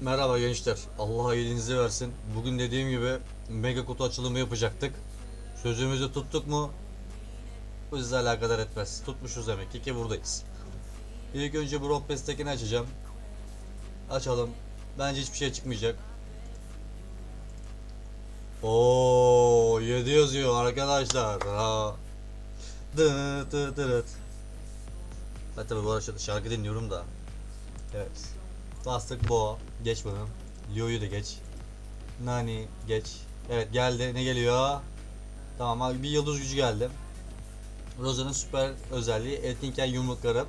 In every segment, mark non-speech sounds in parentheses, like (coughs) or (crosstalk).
Merhaba gençler. Allah iyiliğinizi versin. Bugün dediğim gibi mega kutu açılımı yapacaktık. Sözümüzü tuttuk mu? Bu sizi alakadar etmez. Tutmuşuz demek ki ki buradayız. İlk önce bu Rock Pass'tekini açacağım. Açalım. Bence hiçbir şey çıkmayacak. Oo, 7 yazıyor arkadaşlar. Ha. Dı dı dı dı. Tabi bu arada şarkı dinliyorum da. Evet. Bastık Bo. Geç bunu. Lio'yu da geç. Nani geç. Evet geldi. Ne geliyor? Tamam abi bir yıldız gücü geldi. Rosa'nın süper özelliği etkinken yumrukları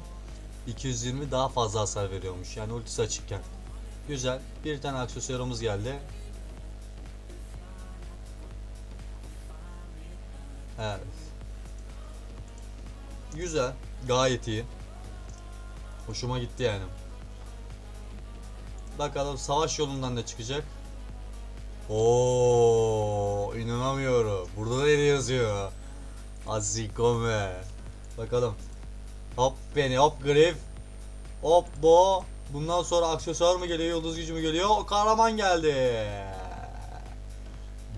220 daha fazla hasar veriyormuş. Yani ultisi açıkken. Güzel. Bir tane aksesuarımız geldi. Evet. Güzel. Gayet iyi. Hoşuma gitti yani. Bakalım savaş yolundan ne çıkacak? Oo, inanamıyorum. Burada da ne yazıyor? Azikome. Bakalım. Hop beni, hop grif. Hop bo. Bundan sonra aksesuar mı geliyor, yıldız gücü mü geliyor? Kahraman geldi.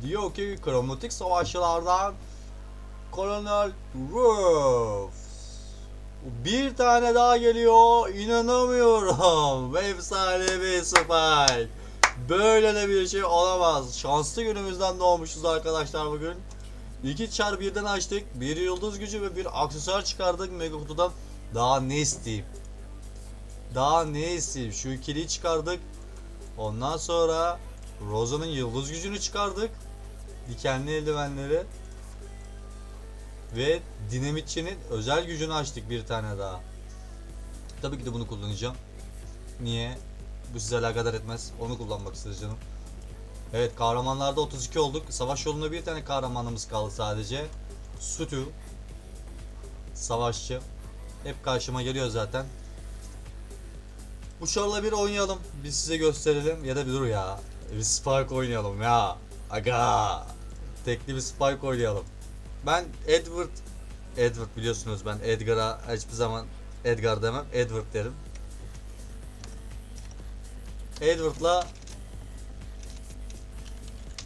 Diyor ki kromatik savaşçılardan Colonel Ruffs. Bir tane daha geliyor. İnanamıyorum. (laughs) Efsanevi Spike. Böyle de bir şey olamaz. Şanslı günümüzden doğmuşuz arkadaşlar bugün. 2 çar birden açtık. Bir yıldız gücü ve bir aksesuar çıkardık mega kutudan. Daha ne isteyeyim? Daha ne isteyeyim? Şu ikiliyi çıkardık. Ondan sonra Rosa'nın yıldız gücünü çıkardık. Dikenli eldivenleri. Ve dinamitçinin özel gücünü açtık bir tane daha. Tabii ki de bunu kullanacağım. Niye? Bu size alakadar etmez. Onu kullanmak istedim canım. Evet kahramanlarda 32 olduk. Savaş yolunda bir tane kahramanımız kaldı sadece. Sutu. Savaşçı. Hep karşıma geliyor zaten. Bu şarla bir oynayalım. Biz size gösterelim. Ya da bir dur ya. Bir Spark oynayalım ya. Aga. Tekli bir Spark oynayalım. Ben Edward Edward biliyorsunuz ben Edgar'a hiçbir zaman Edgar demem Edward derim. Edward'la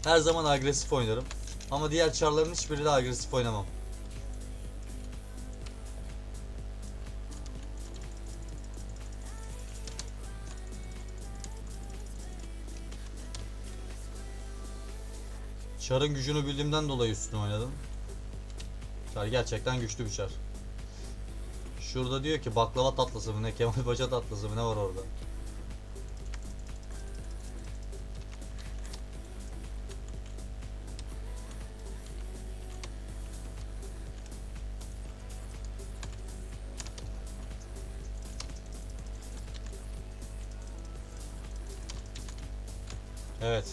her zaman agresif oynarım. Ama diğer çarların hiçbiriyle agresif oynamam. Çarın gücünü bildiğimden dolayı üstüne oynadım. Çar gerçekten güçlü bir çar. Şurada diyor ki baklava tatlısı mı ne Kemal Paşa tatlısı mı ne var orada? Evet.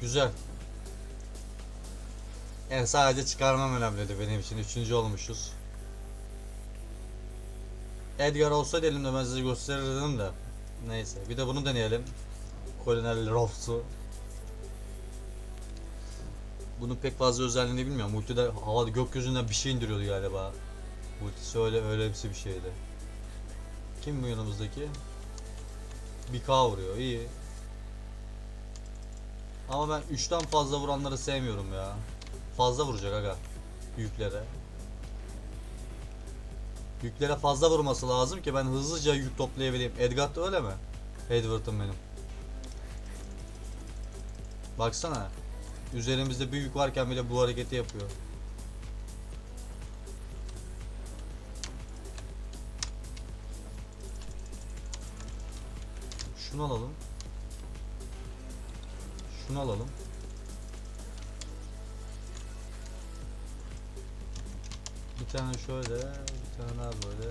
Güzel. Yani sadece çıkarmam önemliydi benim için. Üçüncü olmuşuz. Edgar olsaydı elimde ben size gösterirdim de. Neyse. Bir de bunu deneyelim. Colonel Ruffs'u. Bunun pek fazla özelliğini bilmiyorum. Multide havada gökyüzünden bir şey indiriyordu galiba. Multisi öyle öyle bir şeydi. Kim bu yanımızdaki? Bir K vuruyor. iyi. Ama ben 3'ten fazla vuranları sevmiyorum ya. Fazla vuracak aga. Yüklere. Yüklere fazla vurması lazım ki ben hızlıca yük toplayabileyim. Edgar da öyle mi? Edward'ım benim. Baksana. Üzerimizde bir yük varken bile bu hareketi yapıyor. Şunu alalım. Şunu alalım. Bir tane şöyle, bir tane daha böyle.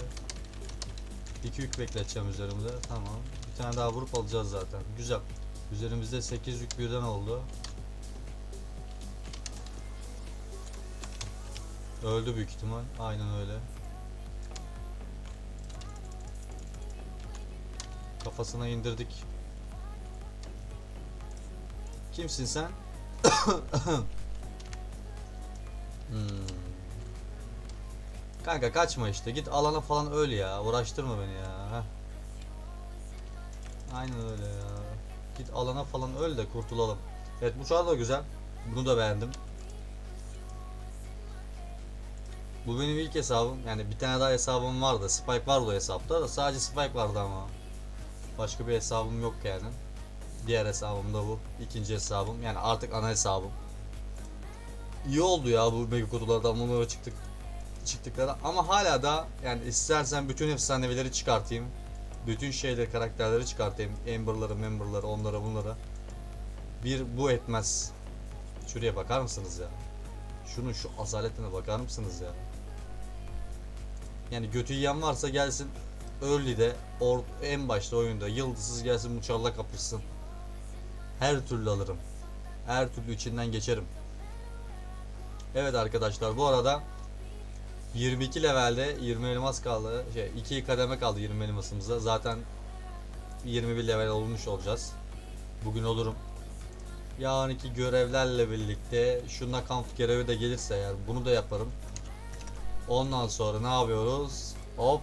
İki yük bekleteceğim üzerimde. Tamam. Bir tane daha vurup alacağız zaten. Güzel. Üzerimizde 8 yük birden oldu. Öldü büyük ihtimal. Aynen öyle. Kafasına indirdik. Kimsin sen? (coughs) hmm. Kanka kaçma işte. Git alana falan öl ya. Uğraştırma beni ya. Heh. Aynen öyle ya. Git alana falan öl de kurtulalım. Evet bu çar da güzel. Bunu da beğendim. Bu benim ilk hesabım. Yani bir tane daha hesabım vardı. Spike vardı o hesapta da sadece Spike vardı ama. Başka bir hesabım yok yani. Diğer hesabım da bu. İkinci hesabım. Yani artık ana hesabım. İyi oldu ya bu mega kutulardan bunlara çıktık çıktıkları ama hala da yani istersen bütün efsanevileri çıkartayım. Bütün şeyleri, karakterleri çıkartayım. Amber'ları, member'ları, onları, bunları. Bir bu etmez. Şuraya bakar mısınız ya? Şunun şu asaletine bakar mısınız ya? Yani götü yiyen varsa gelsin early'de or en başta oyunda yıldızsız gelsin bu çarla kapışsın. Her türlü alırım. Her türlü içinden geçerim. Evet arkadaşlar bu arada 22 levelde 20 elmas kaldı. Şey 2 kademe kaldı 20 elmasımıza. Zaten 21 level olmuş olacağız. Bugün olurum. Yarınki görevlerle birlikte şuna kamp görevi de gelirse eğer bunu da yaparım. Ondan sonra ne yapıyoruz? Hop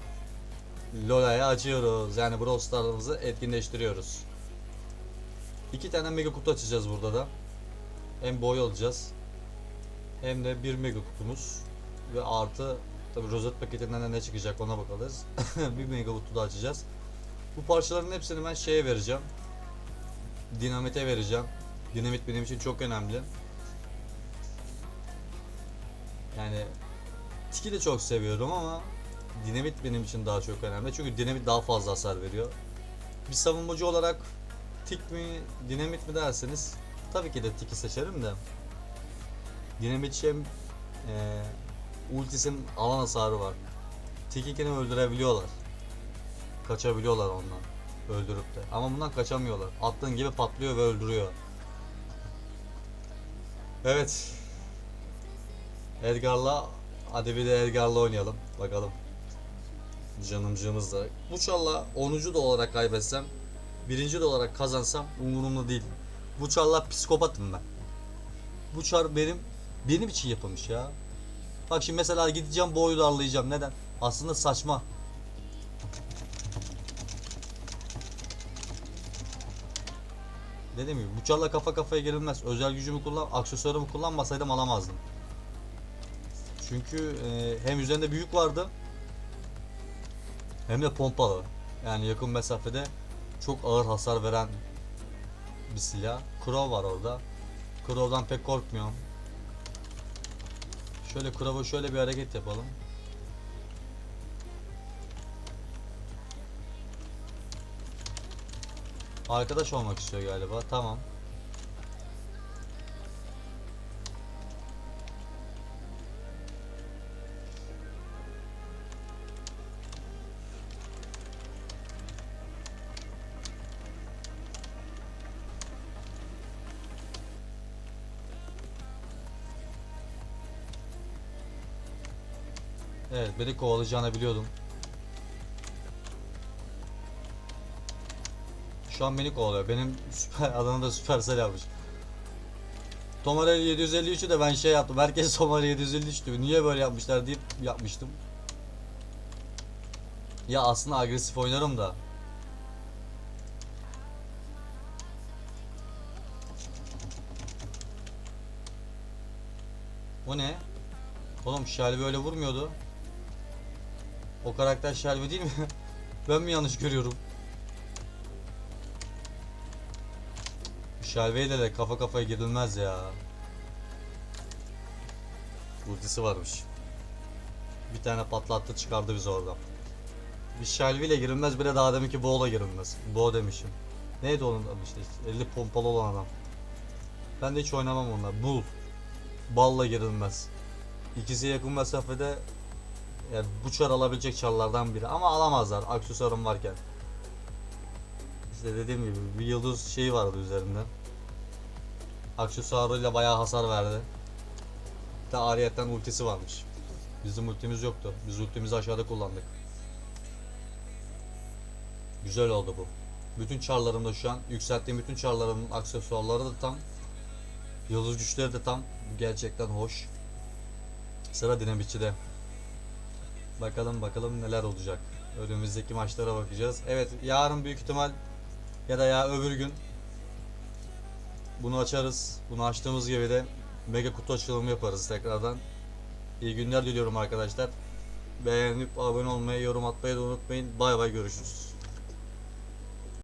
Lola'yı açıyoruz. Yani Brawl Stars'ımızı etkinleştiriyoruz. İki tane mega kutu açacağız burada da. Hem boy alacağız. Hem de bir mega kutumuz. Ve artı tabi rozet paketinden de ne çıkacak ona bakarız. (laughs) bir mega da açacağız. Bu parçaların hepsini ben şeye vereceğim. Dinamite vereceğim. Dinamit benim için çok önemli. Yani Tiki de çok seviyorum ama dinamit benim için daha çok önemli. Çünkü dinamit daha fazla hasar veriyor. Bir savunmacı olarak tik mi, dinamit mi derseniz tabii ki de tiki seçerim de. Dinamit şey e, ultisinin alan hasarı var. Tikikini öldürebiliyorlar. Kaçabiliyorlar ondan. Öldürüp de. Ama bundan kaçamıyorlar. Attığın gibi patlıyor ve öldürüyor. Evet. Edgar'la hadi bir de Edgar'la oynayalım. Bakalım. Canımcığımız da. Bu çalla 10. da olarak kaybetsem, birinci de olarak kazansam umurumda değil. Bu çarla psikopatım ben. Bu çar benim benim için yapılmış ya. Bak şimdi mesela gideceğim boyu darlayacağım. Neden? Aslında saçma. Dediğim gibi bu çarla kafa kafaya girilmez. Özel gücümü kullan, aksesuarımı kullanmasaydım alamazdım. Çünkü e, hem üzerinde büyük vardı hem de pompalı. Yani yakın mesafede çok ağır hasar veren bir silah. Crow var orada. Crow'dan pek korkmuyorum. Şöyle Crow'a şöyle bir hareket yapalım. Arkadaş olmak istiyor galiba. Tamam. Evet, beni kovalayacağını biliyordum. Şu an beni kovalıyor. Benim süper (laughs) adını da Supercell yapmış. Tomarel 753'ü de ben şey yaptım. Herkes (laughs) Tomarel 753 diyor. Niye böyle yapmışlar deyip yapmıştım. Ya aslında agresif oynarım da. O ne? Oğlum Shelby öyle vurmuyordu. O karakter Shelby değil mi? (laughs) ben mi yanlış görüyorum? Shelby ile de kafa kafaya girilmez ya. Ultisi varmış. Bir tane patlattı çıkardı bizi oradan. Bir Shelby ile girilmez bir de daha deminki Bo'la girilmez. Bo demişim. Neydi onun adı işte 50 pompalı olan adam. Ben de hiç oynamam onlar. Bull. Balla girilmez. İkisi yakın mesafede yani bu çar alabilecek çarlardan biri ama alamazlar aksesuarım varken. İşte dediğim gibi bir yıldız şeyi vardı üzerinde. Aksesuarıyla bayağı hasar verdi. Bir de ariyetten ultisi varmış. Bizim ultimiz yoktu. Biz ultimizi aşağıda kullandık. Güzel oldu bu. Bütün çarlarımda şu an yükselttiğim bütün çarlarımın aksesuarları da tam. Yıldız güçleri de tam. Gerçekten hoş. Sıra dinamitçide. Bakalım bakalım neler olacak. Önümüzdeki maçlara bakacağız. Evet yarın büyük ihtimal ya da ya öbür gün bunu açarız. Bunu açtığımız gibi de mega kutu açılımı yaparız tekrardan. İyi günler diliyorum arkadaşlar. Beğenip abone olmayı, yorum atmayı da unutmayın. Bay bay görüşürüz.